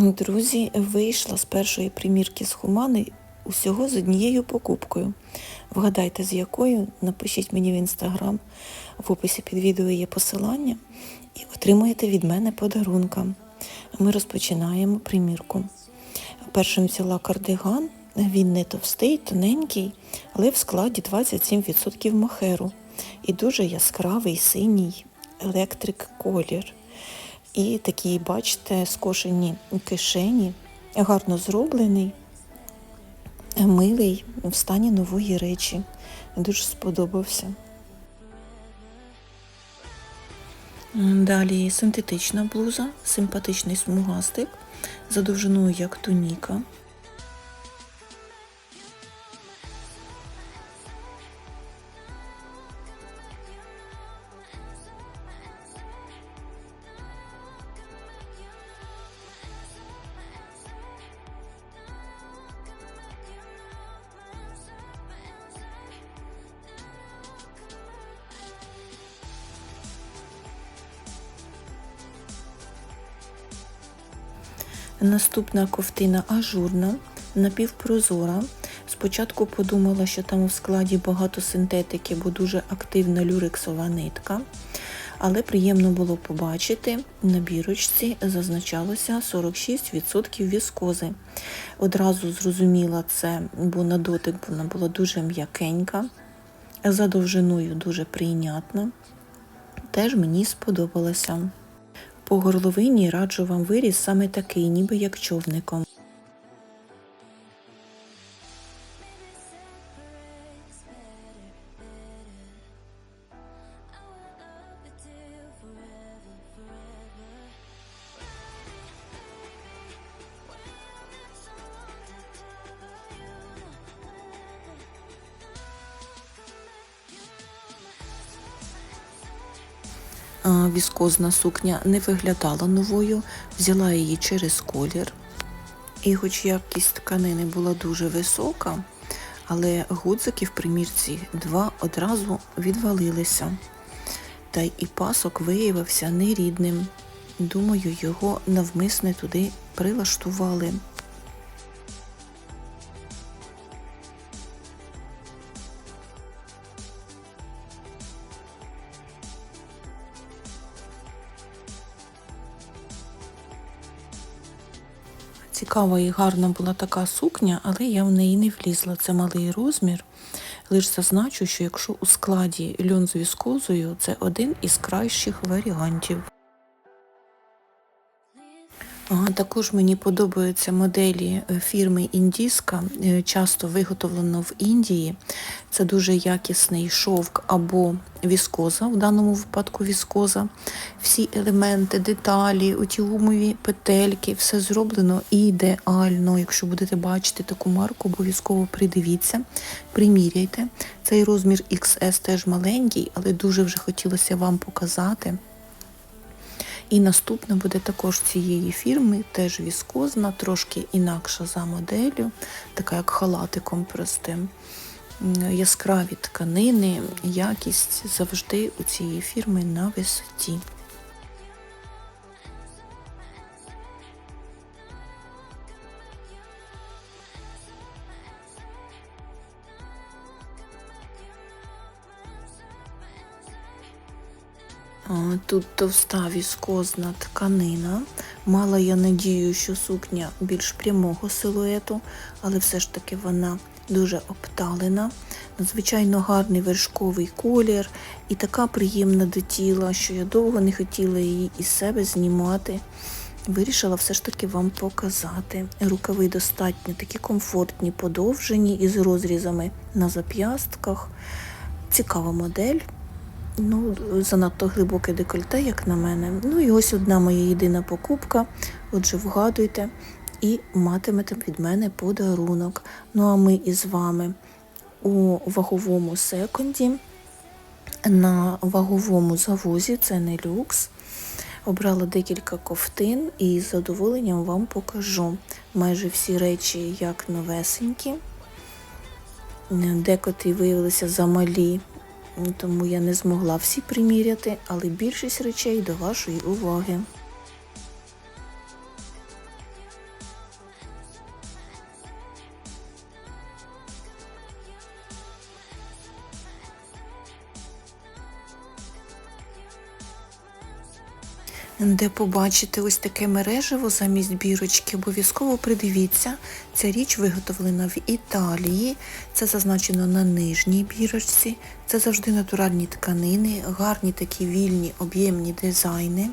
Друзі, вийшла з першої примірки з Хумани усього з однією покупкою. Вгадайте, з якою, напишіть мені в інстаграм. В описі під відео є посилання і отримуєте від мене подарунка. Ми розпочинаємо примірку. Першим взяла кардиган. Він не товстий, тоненький, але в складі 27% мохеру. І дуже яскравий синій електрик колір. І такі, бачите, скошені кишені, гарно зроблений, милий в стані нової речі. Дуже сподобався. Далі синтетична блуза, симпатичний смугастик, за довжиною як туніка. Наступна ковтина ажурна, напівпрозора. Спочатку подумала, що там у складі багато синтетики, бо дуже активна люрексова нитка. Але приємно було побачити, на бірочці зазначалося 46% віскози. Одразу зрозуміла це, бо на дотик вона була дуже м'якенька, за довжиною дуже прийнятна. Теж мені сподобалося. По горловині раджу вам виріз саме такий, ніби як човником. Віскозна сукня не виглядала новою, взяла її через колір. І хоч якість тканини була дуже висока, але гудзики в примірці два одразу відвалилися. Та й пасок виявився нерідним. Думаю, його навмисне туди прилаштували. Цікава і гарна була така сукня, але я в неї не влізла. Це малий розмір. Лише зазначу, що якщо у складі льон з віскозою, це один із кращих варіантів. Також мені подобаються моделі е, фірми Індіска, е, часто виготовлено в Індії. Це дуже якісний шовк або віскоза, в даному випадку віскоза. Всі елементи, деталі, оті гумові петельки, все зроблено ідеально. Якщо будете бачити таку марку, обов'язково придивіться, приміряйте. Цей розмір XS теж маленький, але дуже вже хотілося вам показати. І наступна буде також цієї фірми, теж віскозна, трошки інакша за моделлю, така як халатиком простим. Яскраві тканини, якість завжди у цієї фірми на висоті. Тут товста віскозна тканина. Мала я надію, що сукня більш прямого силуету, але все ж таки вона дуже обталена. Надзвичайно гарний вершковий колір і така приємна до тіла, що я довго не хотіла її із себе знімати. Вирішила все ж таки вам показати. Рукави достатньо такі комфортні, подовжені із розрізами на зап'ястках. Цікава модель. Ну, занадто глибоке декольте, як на мене. Ну і ось одна моя єдина покупка. Отже, вгадуйте і матимете від мене подарунок. Ну а ми із вами у ваговому секунді. На ваговому завозі це не люкс. Обрала декілька ковтин і з задоволенням вам покажу майже всі речі як новесенькі. Декотрі виявилися замалі тому я не змогла всі приміряти, але більшість речей до вашої уваги. Де побачите ось таке мережево замість бірочки, обов'язково придивіться. Ця річ виготовлена в Італії. Це зазначено на нижній бірочці. Це завжди натуральні тканини, гарні такі вільні об'ємні дизайни.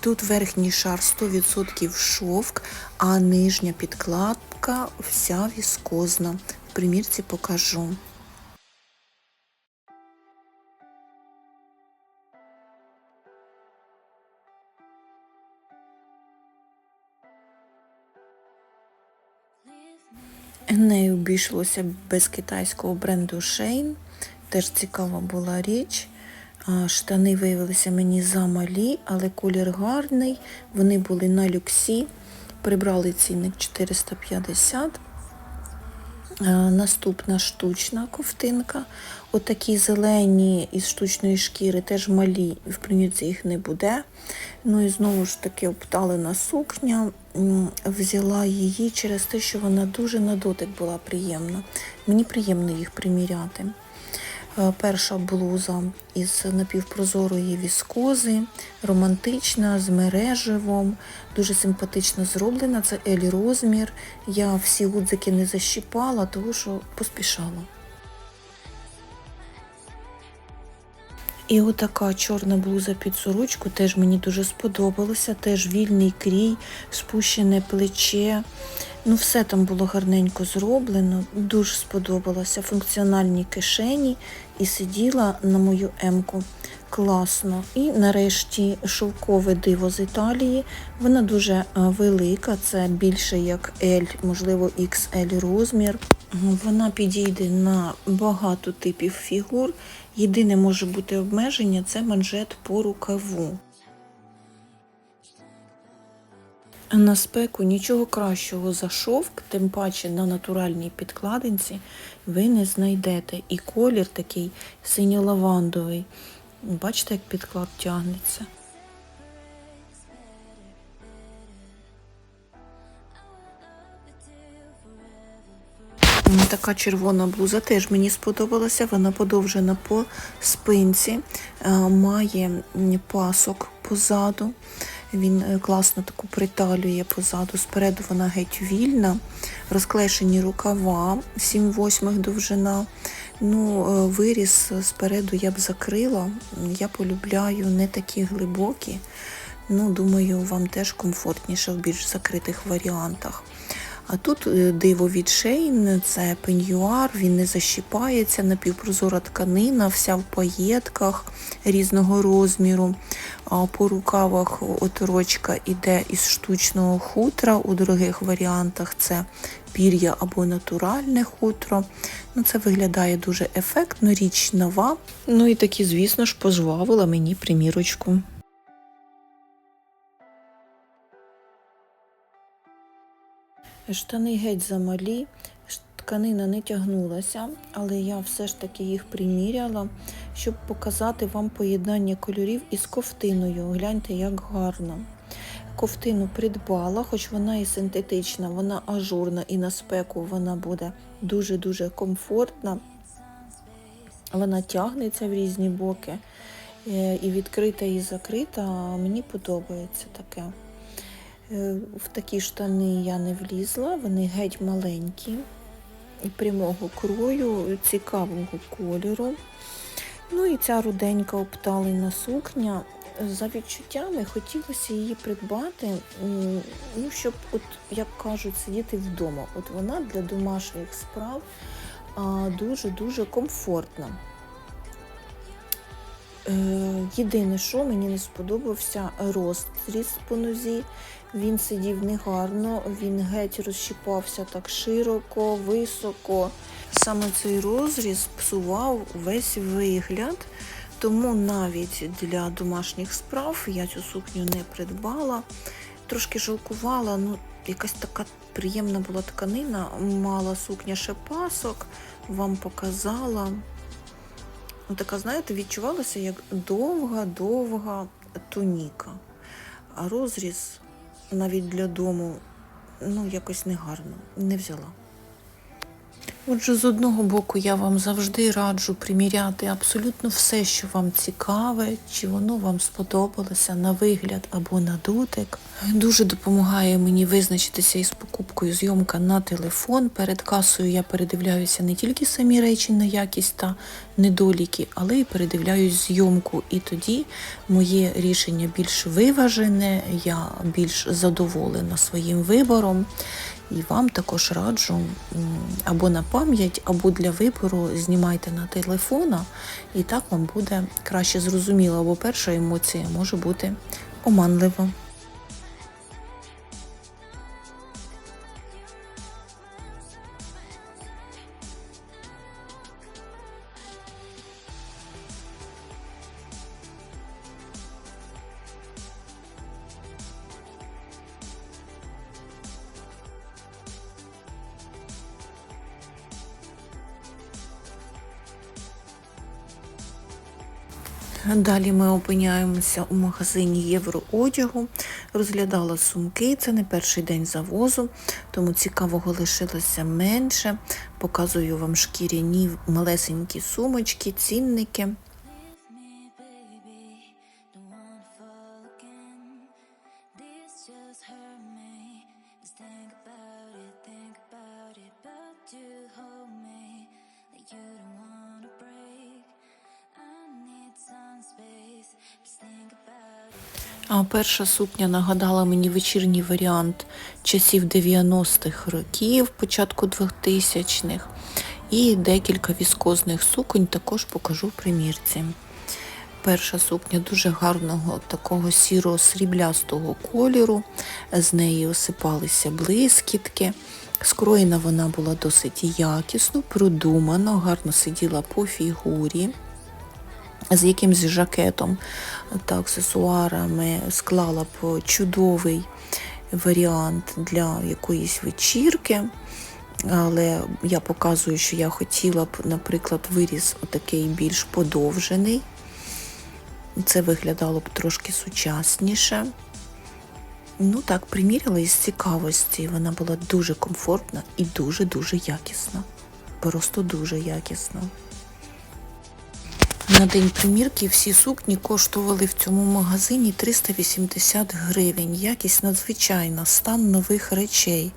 Тут верхній шар 100% шовк, а нижня підкладка вся віскозна. В примірці покажу. Не обійшлося без китайського бренду Shane. Теж цікава була річ. Штани виявилися мені замалі, але колір гарний. Вони були на люксі. Прибрали цінник 450. А, Наступна штучна ковтинка. Отакі зелені із штучної шкіри, теж малі, в примірці їх не буде. Ну і знову ж таки обталена сукня. Взяла її через те, що вона дуже на дотик була приємна. Мені приємно їх приміряти. Е, Перша блуза із напівпрозорої віскози, романтична, з мереживом, дуже симпатично зроблена. Це Елі розмір. Я всі гудзики не защіпала, тому що поспішала. І отака чорна блуза під сорочку теж мені дуже сподобалося. Теж вільний крій, спущене плече. Ну, все там було гарненько зроблено, дуже сподобалося. Функціональні кишені і сиділа на мою емку класно. І нарешті шовкове диво з Італії. Вона дуже е, велика, це більше як L, можливо, XL розмір. Вона підійде на багато типів фігур. Єдине може бути обмеження це манжет по рукаву. На спеку нічого кращого за шовк, тим паче на натуральній підкладинці, ви не знайдете. І колір такий синьо-лавандовий. Бачите, як підклад тягнеться. Така червона блуза теж мені сподобалася. Вона подовжена по спинці, е, має пасок позаду. Він е, класно таку приталює позаду. Спереду вона геть вільна, розклешені рукава, 7 восьмих довжина. Ну, е, виріс спереду я б закрила. Я полюбляю не такі глибокі. Ну, думаю, вам теж комфортніше в більш закритих варіантах. А тут е, диво від Шейн, це пеньюар, він не защіпається, напівпрозора тканина, вся в паєтках різного розміру. По рукавах оторочка іде із штучного хутра. У дорогих варіантах це пір'я або натуральне хутро. Ну, Це виглядає дуже ефектно, річ нова. Ну і таки, звісно ж, пожвавила мені примірочку. Штани геть замалі, тканина не тягнулася, але я все ж таки їх приміряла, щоб показати вам поєднання кольорів із ковтиною. Гляньте, як гарно. Ковтину придбала, хоч вона і синтетична, вона ажурна і на спеку вона буде дуже-дуже комфортна. Вона тягнеться в різні боки. Е, І відкрита, і закрита. Мені подобається таке. Е, В такі штани я не влізла, вони геть маленькі, прямого крою, цікавого кольору. Ну і ця руденька обталена сукня. За відчуттями хотілося її придбати, ну, щоб, от, як кажуть, сидіти вдома. От вона для домашніх справ дуже-дуже комфортна. Е, Єдине, що мені не сподобався розріз по нозі. Він сидів негарно, він геть розщіпався так широко, високо. Саме цей розріз псував весь вигляд, тому навіть для домашніх справ я цю сукню не придбала. Трошки жалкувала, ну якась така приємна була тканина, мала сукня ще пасок, вам показала. Ну, така, знаєте, відчувалася як довга-довга туніка. А розріз навіть для дому ну, якось негарно, не взяла. Отже, з одного боку, я вам завжди раджу приміряти абсолютно все, що вам цікаве, чи воно вам сподобалося на вигляд або на дотик. Дуже допомагає мені визначитися із покупкою зйомка на телефон. Перед касою я передивляюся не тільки самі речі на якість та недоліки, але й передивляюсь зйомку. І тоді моє рішення більш виважене, я більш задоволена своїм вибором. І вам також раджу або на пам'ять, або для вибору знімайте на телефона, і так вам буде краще зрозуміло, бо перша емоція може бути оманлива. Далі ми опиняємося у магазині Євроодягу. Розглядала сумки, це не перший день завозу, тому цікавого лишилося менше. Показую вам шкіряні малесенькі сумочки, цінники. Перша сукня нагадала мені вечірній варіант часів 90-х років, початку 2000-х. І декілька віскозних суконь також покажу в примірці. Перша сукня дуже гарного такого сіро-сріблястого кольору, з неї осипалися блискітки. Скроєна вона була досить якісно, продумано, гарно сиділа по фігурі з якимсь жакетом та аксесуарами склала б чудовий варіант для якоїсь вечірки. Але я показую, що я хотіла б, наприклад, виріз отакий більш подовжений. Це виглядало б трошки сучасніше. Ну так, приміряла із цікавості. Вона була дуже комфортна і дуже-дуже якісна. Просто дуже якісна. На день примірки всі сукні коштували в цьому магазині 380 гривень. Якість надзвичайна, стан нових речей.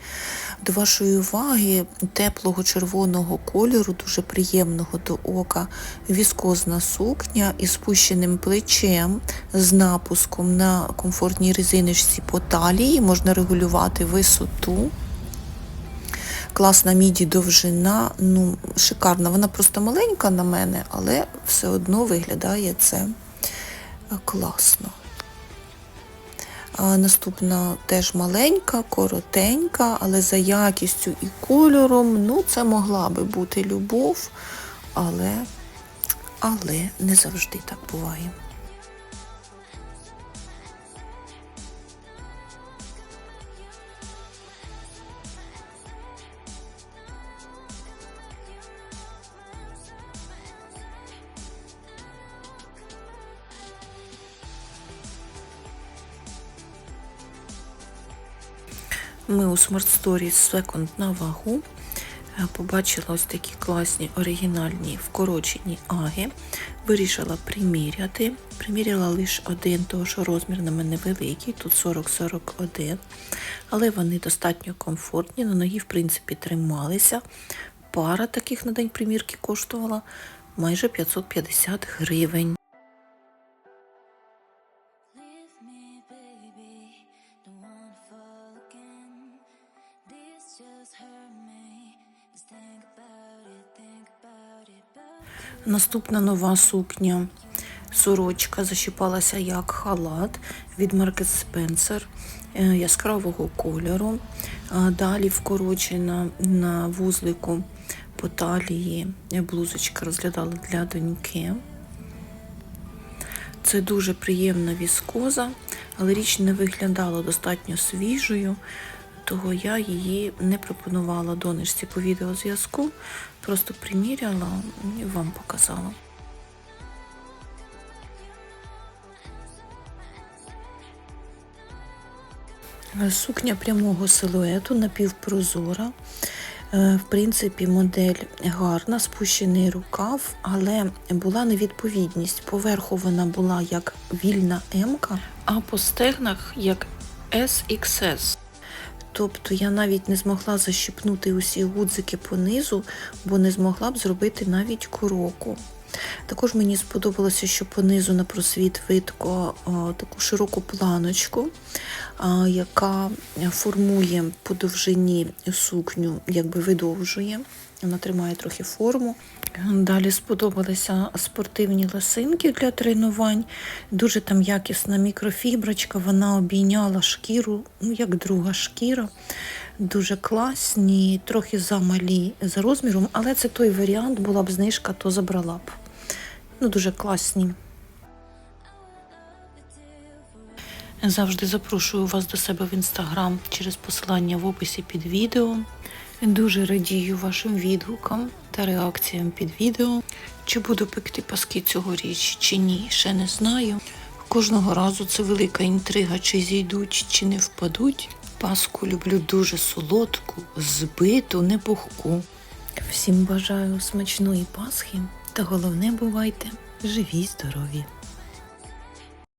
До вашої уваги теплого червоного кольору, дуже приємного до ока, віскозна сукня із спущеним плечем, з напуском на комфортній резиночці по талії. Можна регулювати висоту. Класна міді довжина, ну, шикарна. Вона просто маленька на мене, але все одно виглядає це е, класно. А наступна теж маленька, коротенька, але за якістю і кольором, ну, це могла би бути любов, але, але не завжди так буває. Ми у Smart Stories Second на вагу е, побачила ось такі класні оригінальні вкорочені аги. Вирішила приміряти. Приміряла лише один, тому що розмір на мене великий, тут 40-41. Але вони достатньо комфортні, на ноги, в принципі, трималися. Пара таких на день примірки коштувала майже 550 гривень. Наступна нова сукня. Сорочка защіпалася як халат від Spencer е, яскравого кольору. Далі вкорочена на вузлику по талії блузочка розглядала для доньки. Це дуже приємна віскоза, але річ не виглядала достатньо свіжою, того я її не пропонувала донечці по відеозв'язку, просто приміряла і вам показала. Сукня прямого силуету, напівпрозора, Е, В принципі, модель гарна, спущений рукав, але була невідповідність. Поверху вона була як вільна М, а по стегнах як SXS. Тобто я навіть не змогла защипнути усі гудзики по низу, бо не змогла б зробити навіть кроку. Також мені сподобалося, що понизу на просвіт видко таку широку планочку, яка формує по довжині сукню, якби видовжує. Вона тримає трохи форму. Далі сподобалися спортивні ласинки для тренувань. Дуже там якісна мікрофіброчка, вона обійняла шкіру, ну як друга шкіра. Дуже класні, трохи замалі за розміром, але це той варіант, була б знижка, то забрала б. Ну, дуже класні. Завжди запрошую вас до себе в інстаграм через посилання в описі під відео. Дуже радію вашим відгукам та реакціям під відео. Чи буду пекти паски цьогоріч, чи ні, ще не знаю. Кожного разу це велика інтрига, чи зійдуть, чи не впадуть. Паску люблю дуже солодку, збиту, непухку. Всім бажаю смачної Пасхи та головне бувайте живі, здорові!